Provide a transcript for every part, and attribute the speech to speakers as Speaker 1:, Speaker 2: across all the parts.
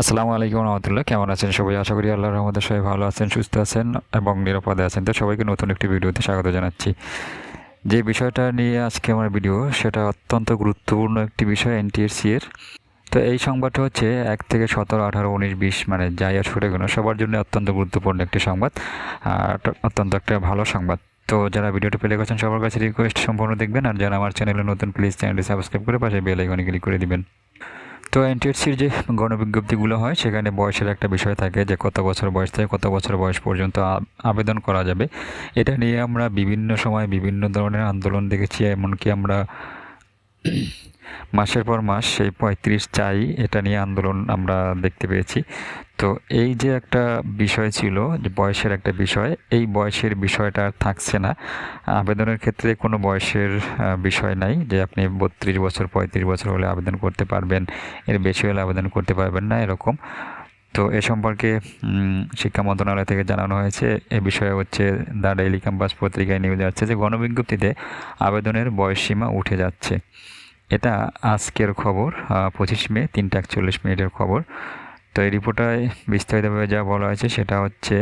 Speaker 1: আসসালামু আলাইকুম রহমতুল্লাহ। কেমন আছেন সবাই? আশা করি আল্লাহর রহমতে সবাই ভালো আছেন, সুস্থ আছেন এবং নিরাপদে আছেন। তো সবাইকে নতুন একটি ভিডিওতে স্বাগত জানাচ্ছি। যে বিষয়টা নিয়ে আজকে আমার ভিডিও, সেটা অত্যন্ত গুরুত্বপূর্ণ একটি বিষয় এনটিএসসি এর। তো এই সংবাদটা হচ্ছে এক থেকে সতেরো, আঠারো, উনিশ, বিশ মানে যাই আর ছুটে গেল সবার জন্য অত্যন্ত গুরুত্বপূর্ণ একটি সংবাদ আর অত্যন্ত একটা ভালো সংবাদ। তো যারা ভিডিওটা প্লে করছেন, সবার কাছে রিকোয়েস্ট সম্পূর্ণ দেখবেন আর যারা আমার চ্যানেলে নতুন প্লিজ চ্যানেলটি সাবস্ক্রাইব করে পাশে বেল আইকনে ক্লিক করে দিবেন। তো এনটিএসসির যে গণবিজ্ঞপ্তিগুলো হয়, সেখানে বয়সের একটা বিষয় থাকে যে কত বছর বয়স থেকে কত বছর বয়স পর্যন্ত আবেদন করা যাবে। এটা নিয়ে আমরা বিভিন্ন সময় বিভিন্ন ধরনের আন্দোলন দেখেছি, এমনকি আমরা মাসের পর মাস সেই পঁয়ত্রিশ চাই এটা নিয়ে আন্দোলন আমরা দেখতে পেয়েছি। তো এই যে একটা বিষয় ছিল, যে বয়সের একটা বিষয়, এই বয়সের বিষয়টা আর থাকছে না। আবেদনের ক্ষেত্রে কোনো বয়সের বিষয় নাই যে আপনি বত্রিশ বছর, পঁয়ত্রিশ বছর হলে আবেদন করতে পারবেন, এর বেশি হলে আবেদন করতে পারবেন না, এরকম। তো এ সম্পর্কে শিক্ষা মন্ত্রণালয় থেকে জানানো হয়েছে, এ বিষয়ে হচ্ছে দ্য ডেইলি ক্যাম্পাস পত্রিকায় নিউজ যাচ্ছে যে গণবিজ্ঞপ্তিতে আবেদনের বয়সসীমা উঠে যাচ্ছে। এটা আজকের খবর পঁচিশ মে, তিনটা একচল্লিশ মিনিটের খবর। তো এই রিপোর্টায় বিস্তারিতভাবে যা বলা হয়েছে সেটা হচ্ছে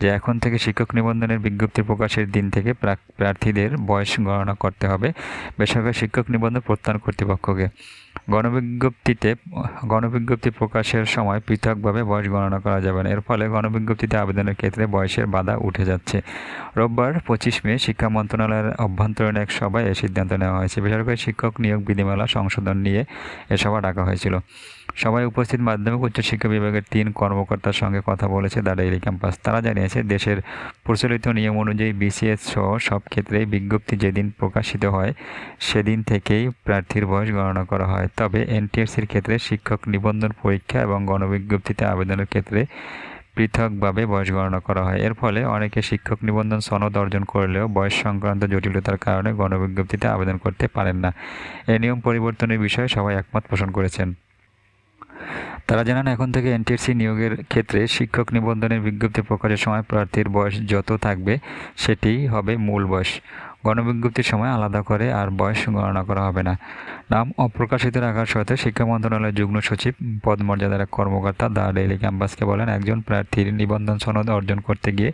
Speaker 1: যে এখন থেকে শিক্ষক নিবন্ধনের বিজ্ঞপ্তি প্রকাশের দিন থেকে প্রার্থীদের বয়স গণনা করতে হবে। বেসরকারি শিক্ষক নিবন্ধন প্রত্যয়ন কর্তৃপক্ষকে। গণবিজ্ঞপ্তিতে, গণবিজ্ঞপ্তি প্রকাশের সময় পৃথকভাবে বয়স গণনা করা যাবে না। এর ফলে গণবিজ্ঞপ্তিতে আবেদনের ক্ষেত্রে বয়সের বাধা উঠে যাচ্ছে। রোববার পঁচিশ মে শিক্ষা মন্ত্রণালয়ের অভ্যন্তরীণ এক সভায় এ সিদ্ধান্ত নেওয়া হয়েছে। বেসরকারি শিক্ষক নিয়োগ বিধিমালা সংশোধন নিয়ে এ সভা ডাকা হয়েছিল। সভায় উপস্থিত মাধ্যমিক উচ্চশিক্ষা বিভাগের তিন কর্মকর্তার সঙ্গে কথা বলেছে দ্য ডেইলি ক্যাম্পাস। তারা জানিয়েছে, দেশের প্রচলিত নিয়ম অনুযায়ী বিসিএস সহ সব ক্ষেত্রেই বিজ্ঞপ্তি যেদিন প্রকাশিত হয়, সেদিন থেকেই প্রার্থীর বয়স গণনা করা হয়। তবে এনটিএসসির ক্ষেত্রে শিক্ষক নিবন্ধন পরীক্ষা এবং গণবিজ্ঞপ্তিতে আবেদনের ক্ষেত্রে পৃথকভাবে বয়স গণনা করা হয়। এর ফলে অনেকে শিক্ষক নিবন্ধন সনদ অর্জন করলেও বয়স সংক্রান্ত জটিলতার কারণে গণবিজ্ঞপ্তিতে আবেদন করতে পারেন না। এ নিয়ম পরিবর্তনের বিষয়ে সবাই একমত পোষণ করেছেন। তারা জানান, এখন থেকে এনটিএসসি নিয়োগের ক্ষেত্রে শিক্ষক নিবন্ধনের বিজ্ঞপ্তি প্রকাশের সময় প্রার্থীর বয়স যত থাকবে সেটি হবে মূল বয়স। গণবিজ্ঞপ্তির সময় আলাদা করে আর বয়স গণনা করা হবে না। নাম অপ্রকাশিত রাখার সাথে শিক্ষা মন্ত্রণালয়ের যুগ্ম সচিব পদমর্যাদার এক কর্মকর্তা দা ডেইলি ক্যাম্পাসকে বলেন, একজন প্রার্থীর নিবন্ধন সনদ অর্জন করতে গিয়ে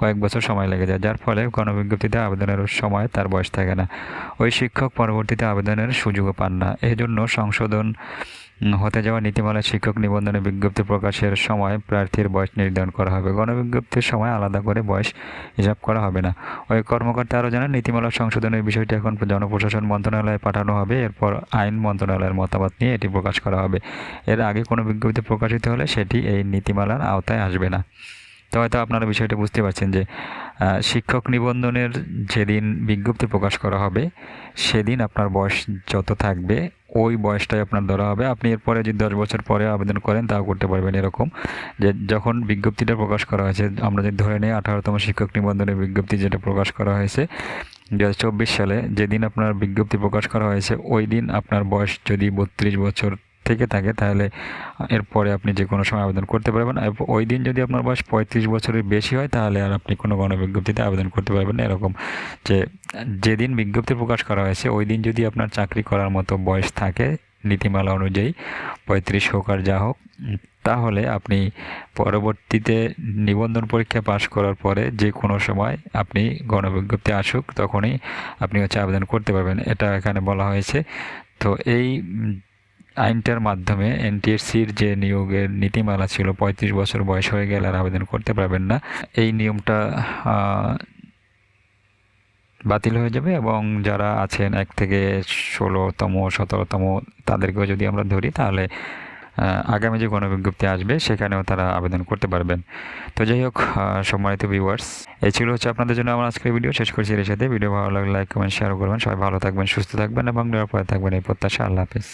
Speaker 1: কয়েক বছর সময় লেগে যায়, যার ফলে গণবিজ্ঞপ্তিতে আবেদনের সময় তার বয়স থাকে না। ওই শিক্ষক পরবর্তীতে আবেদনের সুযোগও পান না। এজন্য সংশোধন হতে যাওয়া নীতিমালা শিক্ষক নিবন্ধনে বিজ্ঞপ্তি প্রকাশের সময় প্রার্থীর বয়স নির্ধারণ করা হবে। গণবিজ্ঞপ্তির সময় আলাদা করে বয়স হিসাব করা হবে না। ওই কর্মকর্তা আরও জানান, নীতিমালা সংশোধনের বিষয়টি এখন জনপ্রশাসন মন্ত্রণালয়ে পাঠানো হবে। এরপর আইন মন্ত্রণালয়ের মতামত নিয়ে এটি প্রকাশ করা হবে। এর আগে কোনো বিজ্ঞপ্তি প্রকাশিত হলে সেটি এই নীতিমালার আওতায় আসবে না। তো হয়তো আপনারা বিষয়টা বুঝতে পারছেন যে শিক্ষক নিবন্ধনের যেদিন বিজ্ঞপ্তি প্রকাশ করা হবে, সেদিন আপনার বয়স যত থাকবে, ওই বয়সটাই আপনার ধরা হবে। আপনি এরপরে যদি দশ বছর পরে আবেদন করেন, তাও করতে পারবেন এরকম। যে, যখন বিজ্ঞপ্তিটা প্রকাশ করা হয়েছে, আমরা যদি ধরে নিই, আঠারোতম শিক্ষক নিবন্ধনের বিজ্ঞপ্তি যেটা প্রকাশ করা হয়েছে দু হাজার চব্বিশ সালে, যেদিন আপনার বিজ্ঞপ্তি প্রকাশ করা হয়েছে, ওই দিন আপনার বয়স যদি বত্রিশ বছর থেকে থাকে, তাহলে এরপরে আপনি যে কোনো সময় আবেদন করতে পারবেন। ওই দিন যদি আপনার বয়স পঁয়ত্রিশ বছরের বেশি হয়, তাহলে আর আপনি কোনো গণবিজ্ঞপ্তিতে আবেদন করতে পারবেন এরকম যে, যেদিন বিজ্ঞপ্তি প্রকাশ করা হয়েছে, ওই দিন যদি আপনার চাকরি করার মতো বয়স থাকে, নীতিমালা অনুযায়ী, পঁয়ত্রিশ হোক আর যা হোক, তাহলে আপনি পরবর্তীতে নিবন্ধন পরীক্ষা পাশ করার পরে যে কোনো সময় আপনি গণবিজ্ঞপ্তি আসুক, তখনই আপনি হচ্ছে আবেদন করতে পারবেন। এটা এখানে বলা হয়েছে। তো এই আইনটার মাধ্যমে এনটিএসসির যে নিয়োগের নীতিমালা ছিল, পঁয়ত্রিশ বছর বয়স হয়ে গেলে আর আবেদন করতে পারবেন না। এই নিয়মটা বাতিল হয়ে যাবে এবং যারা আছেন এক থেকে ষোলোতম, সতেরোতম, তাদেরকেও যদি আমরা ধরি তাহলে আগামী যে গণবিজ্ঞপ্তি আসবে সেখানেও তারা আবেদন করতে পারবেন। তো যাই হোক সম্মানিত ভিউয়ার্স, এই ছিল হচ্ছে আপনাদের জন্য আমার আজকের ভিডিও। শেষ করছি এর সাথে। ভিডিও ভালো লাগলে লাইক, কমেন্ট শেয়ার করবেন। সবাই ভালো থাকবেন, সুস্থ থাকবেন এবং নিরাপদে থাকবেন। এই প্রত্যাশা, আল্লাহ হাফেজ।